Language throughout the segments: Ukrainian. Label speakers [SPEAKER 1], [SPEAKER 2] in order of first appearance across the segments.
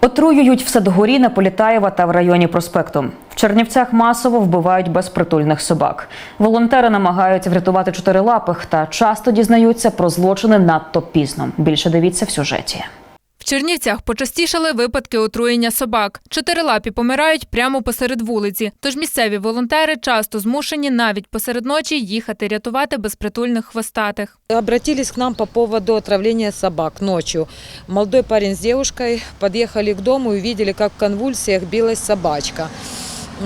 [SPEAKER 1] Отруюють в Садгорі на Політаєва та в районі проспекту. В Чернівцях масово вбивають безпритульних собак. Волонтери намагаються врятувати чотирилапих та часто дізнаються про злочини надто пізно. Більше дивіться в сюжеті.
[SPEAKER 2] В Чернівцях почастішали випадки отруєння собак. Чотирилапі помирають прямо посеред вулиці. Тож місцеві волонтери часто змушені навіть посеред ночі їхати рятувати безпритульних хвостатих.
[SPEAKER 3] Обратились к нам по поводу отравления собак ночью. Молодой парень с девушкой подъехали к дому и увидели, как в конвульсиях билась собачка.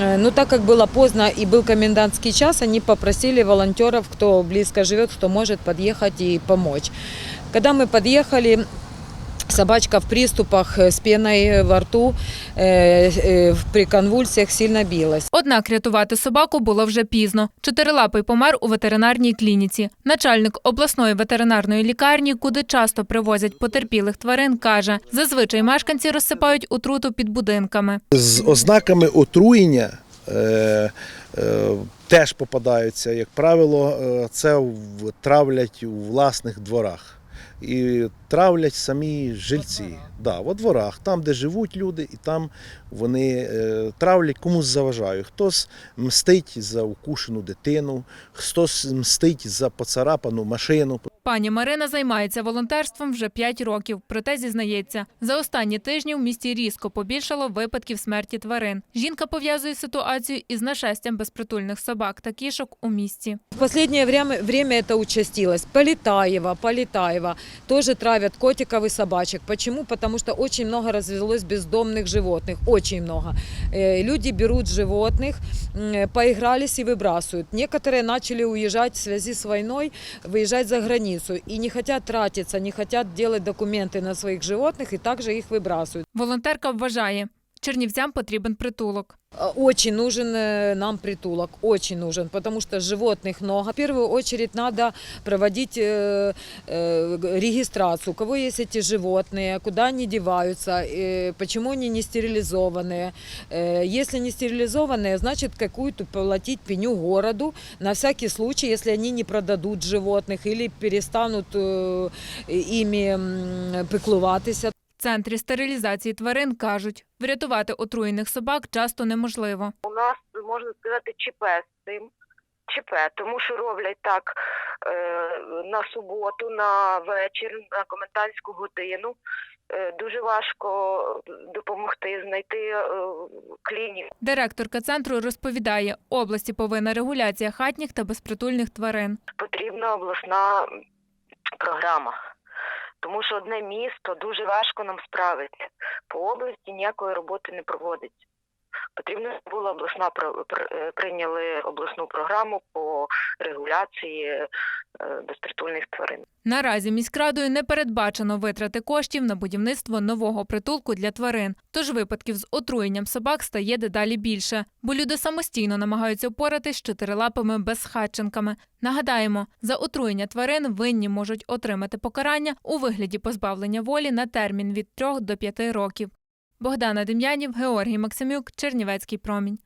[SPEAKER 3] Э, Ну, так как было поздно и был комендантский час, они попросили волонтеров, кто близко живет, кто может подъехать и помочь. Когда мы подъехали, собачка в приступах э, с пеной во рту, э, э, при конвульсиях сильно билась.
[SPEAKER 2] Однак рятувати собаку було вже пізно. Чотирилапий помер у ветеринарній клініці. Начальник обласної ветеринарної лікарні, куди часто привозять потерпілих тварин, каже, зазвичай мешканці розсипають отруту під будинками.
[SPEAKER 4] з ознаками отруєння е, е, теж попадаються. Як правило, е, це в- травлять у власних дворах. І травлять самі жильці. Да, во дворах, там, де живуть люди, і там вони е, травлять комусь заважають. Хтось мстить за укушену дитину, хтось мстить за поцарапану машину.
[SPEAKER 2] Пані Марина займається волонтерством вже 5 років. Проте зізнається, за останні тижні в місті різко побільшало випадків смерті тварин. Жінка пов'язує ситуацію із нашестям безпритульних собак та кішок у місті.
[SPEAKER 3] В последнее время, время это участилось. Полетаева, Полетаева тоже травят котиков и собачек. Почему? Потому что очень много развелось бездомных животных. Очень много. Э, Люди берут животных, м, поигрались и выбрасывают. Некоторые начали уезжать в связи с войной, выезжать за границу. И не хотят тратиться, не хотят делать документы на своих животных и также их выбрасывают.
[SPEAKER 2] Волонтерка вважає, чернівцям потрібен притулок.
[SPEAKER 3] Э, Очень нужен э, нам притулок, очень нужен, потому что животных много. В первую очередь надо проводить э, э, регистрацию, у кого есть эти животные, куда они деваются, э, почему они не стерилизованные. Э, Если не стерилизованные, значит какую-то платить пеню городу на всякий случай, если они не продадут животных или перестанут э, ими м, піклуватися.
[SPEAKER 2] В центрі стерилізації тварин кажуть, врятувати отруєних собак часто неможливо.
[SPEAKER 5] у нас можна сказати ЧП з цим. ЧП, тому що роблять так е, на суботу, на вечір, на комендантську годину. Е, дуже важко допомогти знайти е, клініку.
[SPEAKER 2] Директорка центру розповідає, області повинна регуляція хатніх та безпритульних тварин.
[SPEAKER 5] Потрібна обласна програма. Тому що одне місто дуже важко нам справиться. По області ніякої роботи не проводиться. Потрібно була обласна е, прийняли обласну програму по регуляції е, безпритульних тварин.
[SPEAKER 2] Наразі міськрадою не передбачено витрати коштів на будівництво нового притулку для тварин. Тож випадків з отруєнням собак стає дедалі більше, бо люди самостійно намагаються впоратись з чотирилапими безхатченками. Нагадаємо, за отруєння тварин винні можуть отримати покарання у вигляді позбавлення волі на термін від 3 до 5 років. Богдана Дем'янів, Георгій Максимюк, Чернівецький промінь.